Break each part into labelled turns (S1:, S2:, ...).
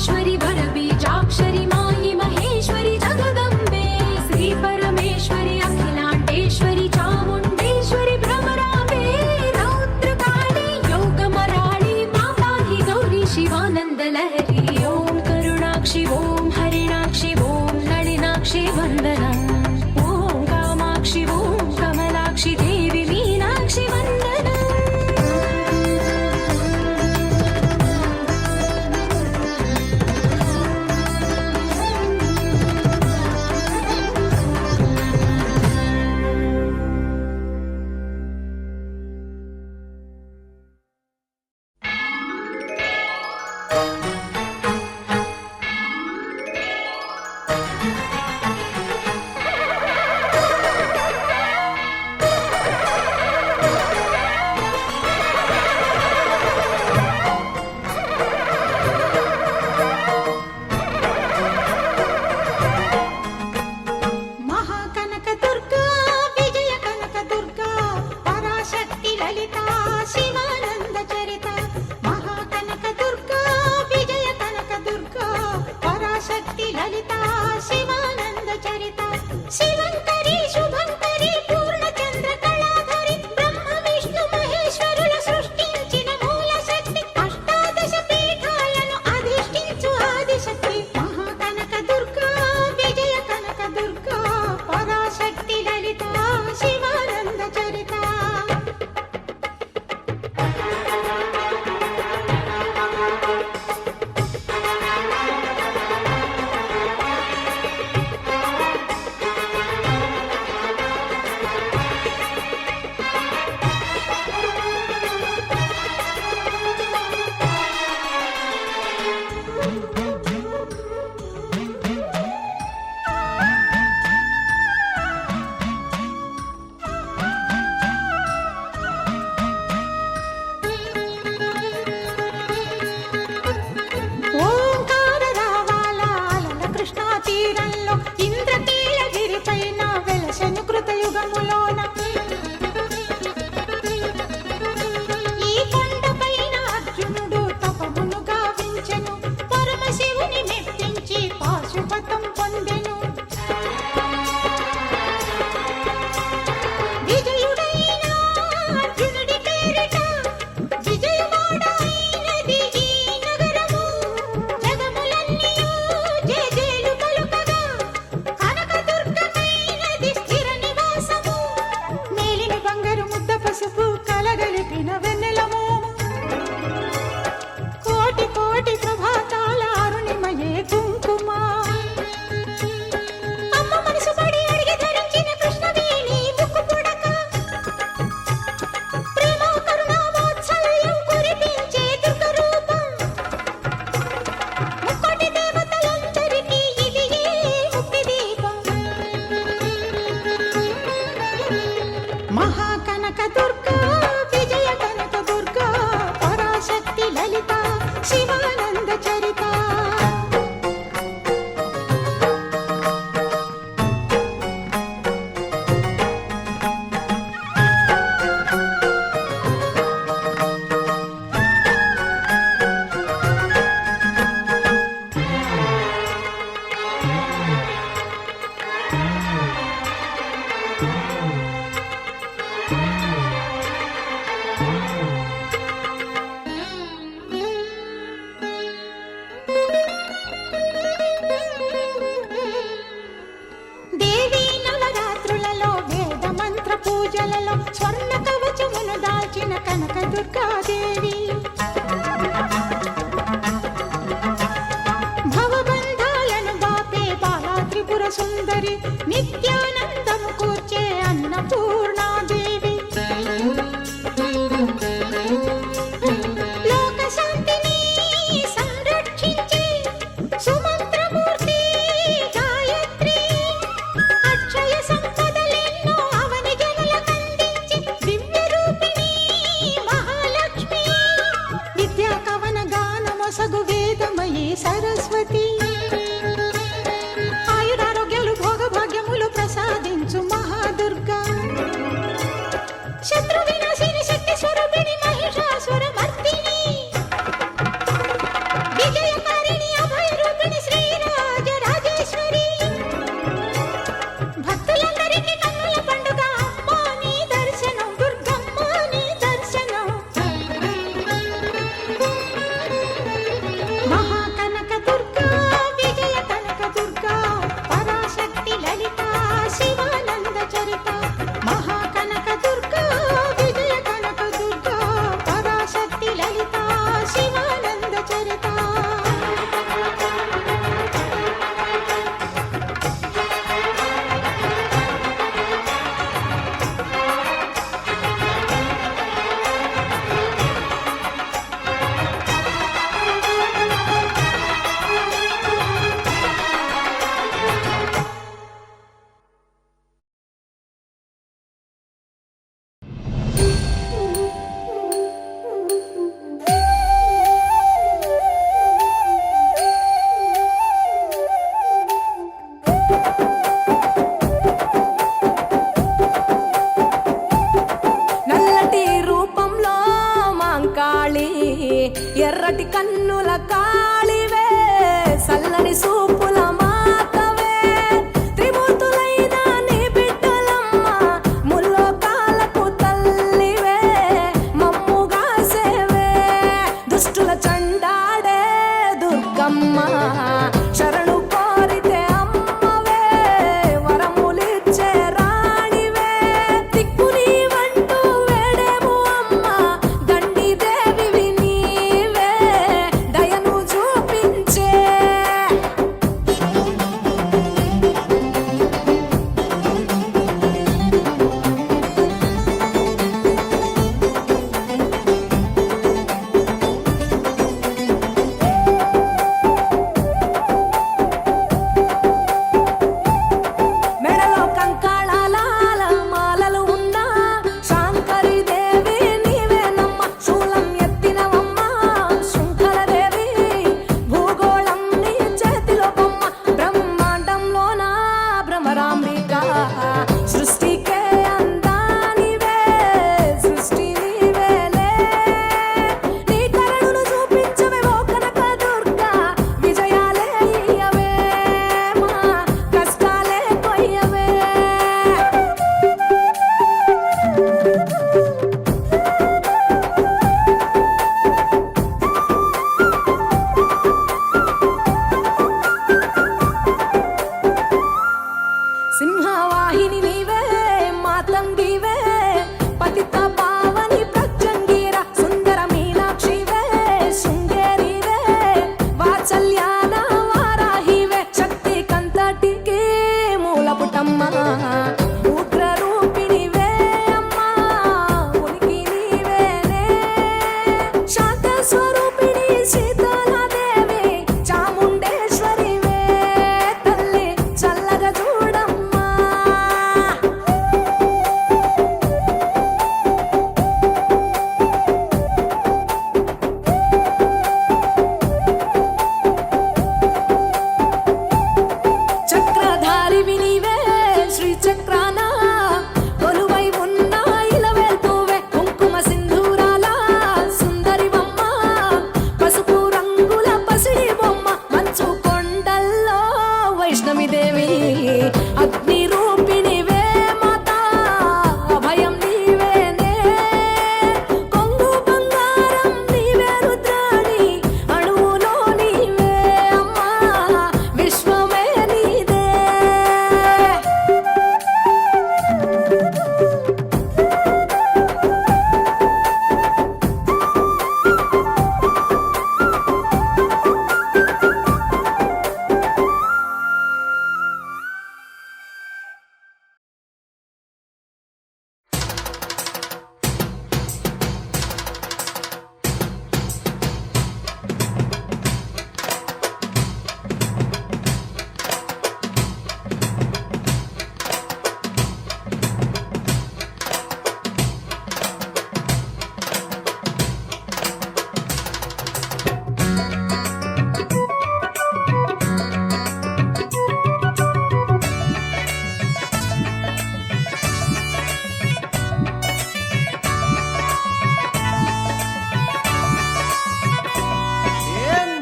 S1: राजेश्वरी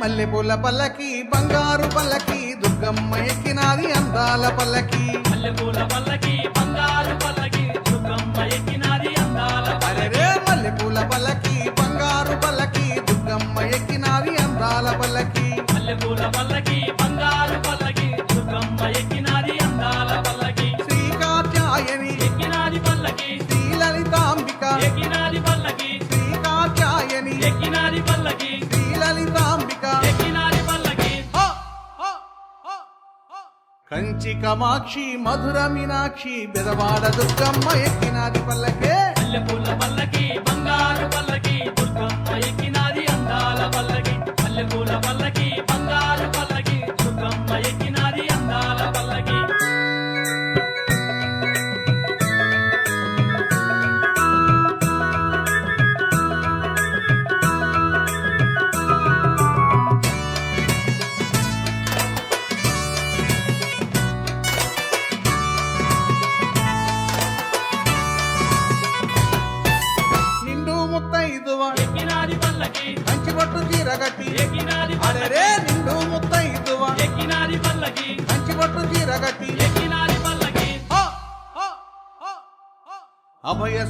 S1: మల్లెపూల పల్లకి బంగారు పల్లకి దుర్గమ్మ ఎక్కినాది అందాల పల్లకి.
S2: మల్లెపూల పల్లకి బంగారు పల్లకి దుర్గమ్మ ఎక్కినాది అందాల
S1: అరే మల్లెపూల పల్లకి బంగారు పల్లకి దుర్గమ్మ ఎక్కినాది అందాల పల్లకి.
S2: మల్లెపూల పల్లకి
S1: కంచి కమాక్షి మధుర మీనాక్షి బెదవాడ దుర్గమ్మ ఎక్కినాది పల్లకే.
S2: బంగారు పల్లకి దుర్గమ్మ ఎక్కినాది అందాల పల్లకి. పల్లెపూల పల్లకి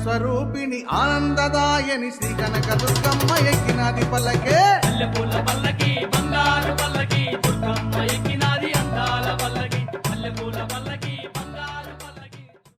S3: స్వరూపిణి ఆనందదాయని శ్రీ కనక దుర్గమ్మ ఎక్కినది పల్లకే.
S2: పల్లకి బంగారు పల్లకి